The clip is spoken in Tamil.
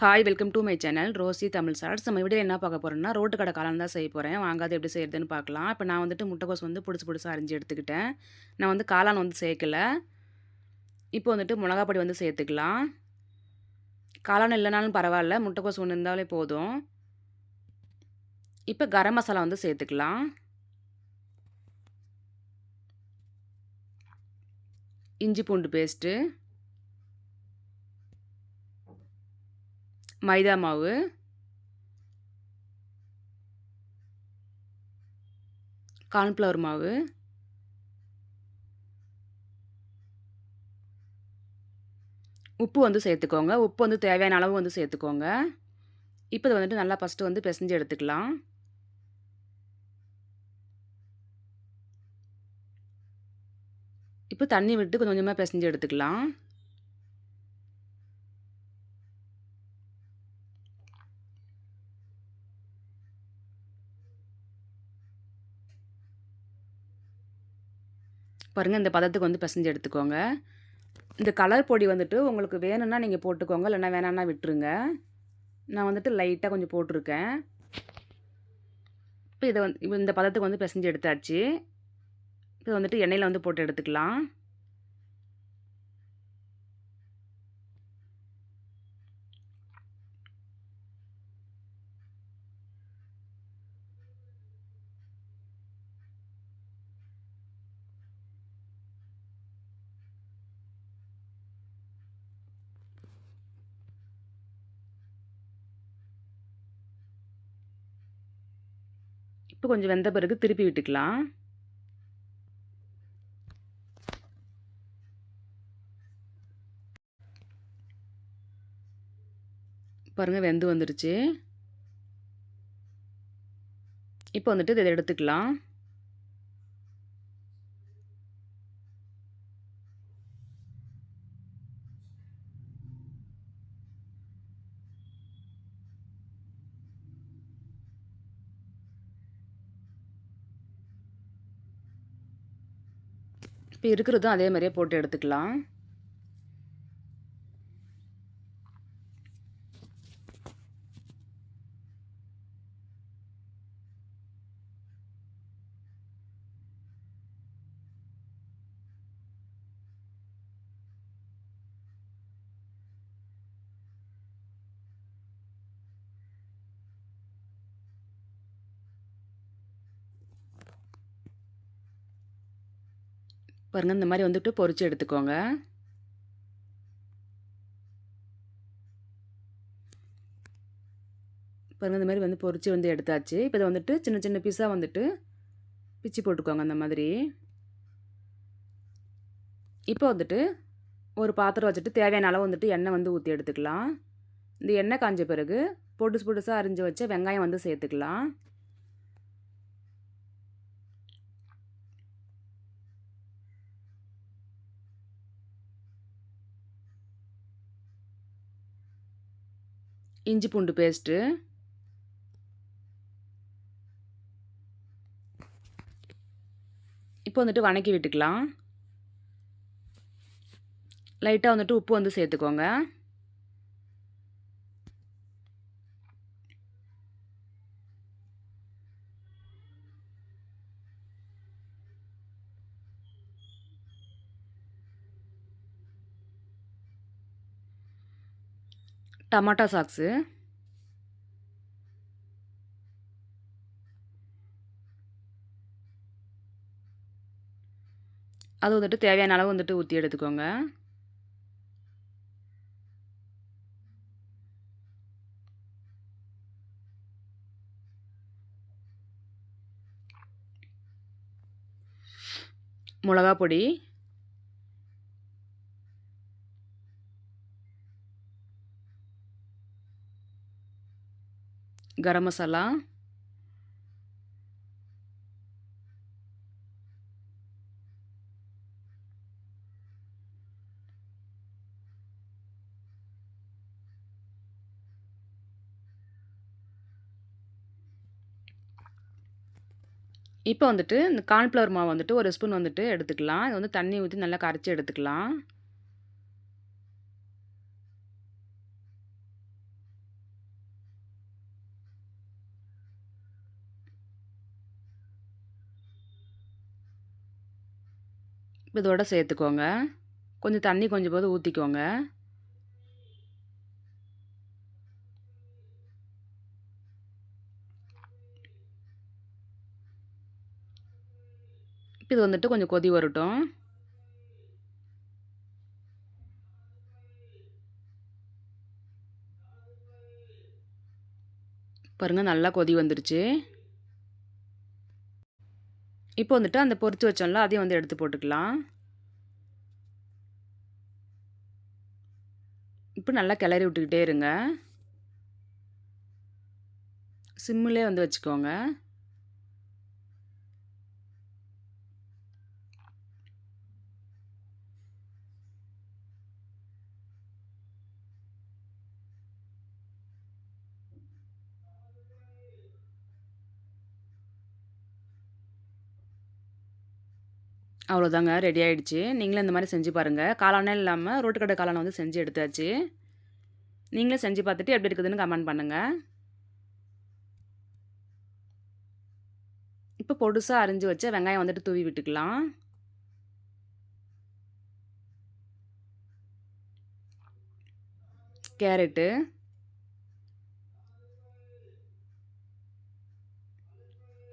Hi welcome to my channel Rosie Tamil sir நம்ம வீடியோ என்ன பார்க்க போகிறோம்னா ரோட்டு கடை காளான் தான் செய்ய போகிறேன் வாங்காத எப்படி செய்யறதுன்னு பார்க்கலாம். இப்போ நான் வந்துட்டு முட்டைக்கோஸ் வந்து பிடிச்சி பிடிச்சி அரிஞ்சு எடுத்துக்கிட்டேன். நான் வந்து காளான் வந்து சேர்க்கல. இப்போ வந்துட்டு மிளகாப்பொடி வந்து சேர்த்துக்கலாம். காளான் இல்லைனாலும் பரவாயில்ல. முட்டைக்கோஸ் ஒன்று இருந்தாலே போதும். இப்போ கரம் மசாலா வந்து சேர்த்துக்கலாம். இஞ்சி பூண்டு பேஸ்ட்டு. மைதா மாவு. கார்ன்ஃப்ளவர் மாவு. உப்பு வந்து சேர்த்துக்கோங்க. உப்பு வந்து தேவையான அளவு வந்து சேர்த்துக்கோங்க. இப்போ இது வந்துட்டு நல்லா ஃபஸ்ட்டு வந்து பிசைஞ்சு எடுத்துக்கலாம். இப்போ தண்ணி விட்டு கொஞ்சம் கொஞ்சமாக பிசைஞ்சு எடுத்துக்கலாம். பாருங்கள் இந்த பதத்துக்கு வந்து பிசைஞ்சு எடுத்துக்கோங்க. இந்த கலர் பொடி வந்துட்டு உங்களுக்கு வேணும்னா நீங்கள் போட்டுக்கோங்க இல்லைன்னா வேணான்னா விட்டுருங்க. நான் வந்துட்டு லைட்டாக கொஞ்சம் போட்டிருக்கேன். இப்போ இதை வந்து இந்த பதத்துக்கு வந்து பிசைஞ்சு எடுத்தாச்சு. இது வந்துட்டு எண்ணெயில் வந்து போட்டு எடுத்துக்கலாம். இப்போ கொஞ்சம் வெந்த பிறகு திருப்பி விட்டுக்கலாம். பாருங்கள் வெந்து வந்துடுச்சு இப்போ வந்துட்டு இதை எடுத்துக்கலாம். இப்போ இருக்கிறதும் அதே மாதிரியே போட்டு எடுத்துக்கலாம் பாருங்கள் இந்த மாதிரி வந்துட்டு பொறிச்சு எடுத்துக்கோங்க. பாருங்கள் இந்த மாதிரி வந்து பொறிச்சு வந்து எடுத்தாச்சு. இப்போ இதை வந்துட்டு சின்ன சின்ன பீஸாக வந்துட்டு பிச்சு போட்டுக்கோங்க அந்த மாதிரி. இப்போ வந்துட்டு ஒரு பாத்திரம் வச்சுட்டு தேவையான அளவு வந்துட்டு எண்ணெய் வந்து ஊற்றி எடுத்துக்கலாம். இந்த எண்ணெய் காஞ்ச பிறகு பொடுசு பொடுசாக அரிஞ்சு வச்ச வெங்காயம் வந்து சேர்த்துக்கலாம். இஞ்சி பூண்டு பேஸ்ட்டு இப்போ வந்துட்டு வணக்கி விட்டுக்கலாம். லைட்டாக வந்துட்டு உப்பு வந்து சேர்த்துக்கோங்க. டமாட்டா சாக்ஸு. அது வந்துட்டு தேவையான அளவு வந்துட்டு ஊற்றி எடுத்துக்கோங்க. மிளகா பொடி கரம் மசாலா. இப்போ வந்துட்டு இந்த கார்ன்ஃப்ளவர் மாவு வந்துட்டு ஒரு ஸ்பூன் வந்துட்டு எடுத்துக்கலாம். இது வந்து தண்ணி ஊற்றி நல்லா கரைச்சி எடுத்துக்கலாம். இதோட சேர்த்துக்கோங்க. கொஞ்சம் தண்ணி கொஞ்சம் போது ஊற்றிக்கோங்க இது வந்துட்டு கொஞ்சம் கொதி வரட்டும். பாருங்கள் நல்லா கொதி வந்துருச்சு. இப்போ வந்துட்டு அந்த பொரிச்சு வச்சோம்ல அதையும் வந்து எடுத்து போட்டுக்கலாம். இப்போ நல்லா கிளறி விட்டுக்கிட்டே இருங்க. சிம்மிலே வந்து வச்சுக்கோங்க. அவ்வளோதாங்க ரெடி ஆகிடுச்சு நீங்களும் இந்த மாதிரி செஞ்சு பாருங்கள் காளானே இல்லாமல் ரோட்டுக்கடை காளானை வந்து செஞ்சு எடுத்தாச்சு. நீங்களும் செஞ்சு பார்த்துட்டு எப்படி இருக்குதுன்னு கமெண்ட் பண்ணுங்கள் இப்போ பொடுசாக அரிஞ்சு வச்ச வெங்காயம் வந்துட்டு தூவி விட்டுக்கலாம். கேரட்டு.